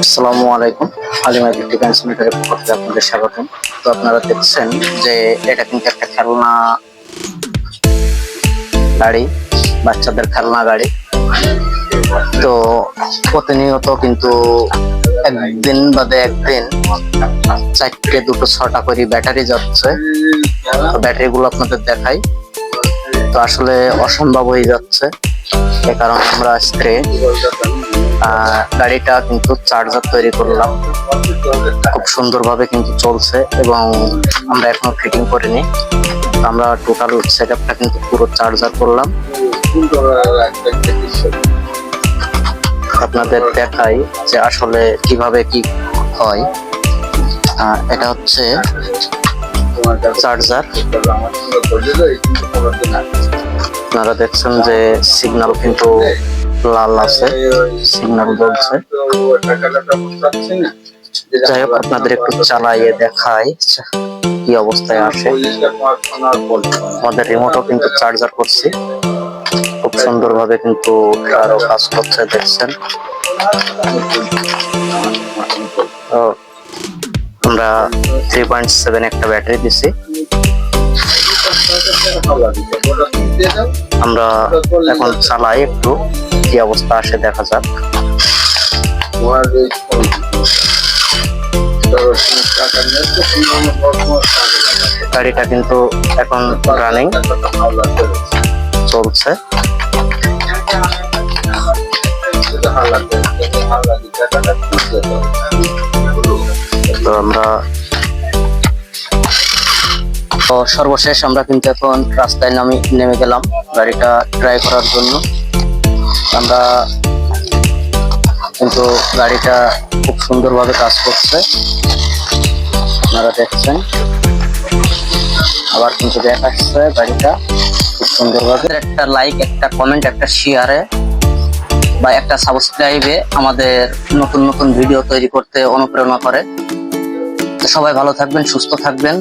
আসসালামু আলাইকুম। আলিমা ইলেকট্রিক্যাল সেন্টারের পক্ষ থেকে আপনাদের স্বাগতম। তো আপনারা দেখছেন যে এটা কিন্তু একটা খেলনা গাড়ি বাচ্চাদের খেলনা গাড়ি। তো প্রতিনিয়ত কিন্তু একদিন বাদে একদিন চারটে দুটো ছটা করে ব্যাটারি যাচ্ছে। তো ব্যাটারি গুলো আপনাদের দেখাই। তো আসলে অসম্ভব হয়ে যাচ্ছে। এ কারণে আমরা আহ, গাড়িটা কিন্তু চার্জার তৈরি করলাম। খুব সুন্দরভাবে কিন্তু চলছে এবং আমরা এখনও ফিটিং করিনি। আমরা টোটাল সেট আপটা কিন্তু পুরো চার্জার করলাম। আপনাদের দেখাই যে আসলে কীভাবে কি হয়। এটা হচ্ছে চার্জার। আপনারা দেখছেন যে সিগন্যাল কিন্তু লাল আছে সিগন্যাল বলছে যাই হোক, আপনাদের একটু চালাইয়ে দেখাই কি অবস্থায় আসে আমাদের রিমোটও কিন্তু চার্জার করছি। খুব সুন্দরভাবে কিন্তু আরও কাজ করছে, দেখছেন। আমরা থ্রি পয়েন্ট সেভেন একটা ব্যাটারি দিছি। আমরা এখন চালাই একটু, কি অবস্থা আসে দেখা যাক। গাড়িটা কিন্তু এখন রানিং চলছে। তো আমরা তো সর্বশেষ আমরা কিন্তু এখন রাস্তায় নামি, নেমে গেলাম গাড়িটা ট্রাই করার জন্য। আমরা কিন্তু গাড়িটা খুব সুন্দরভাবে কাজ করছে। আপনারা দেখছেন। আবার কিন্তু দেখাচ্ছে গাড়িটা খুব সুন্দরভাবে। একটা লাইক একটা কমেন্ট একটা শেয়ারে বা একটা সাবস্ক্রাইবে আমাদের নতুন নতুন ভিডিও তৈরি করতে অনুপ্রেরণা করে। সবাই ভালো থাকবেন, সুস্থ থাকবেন।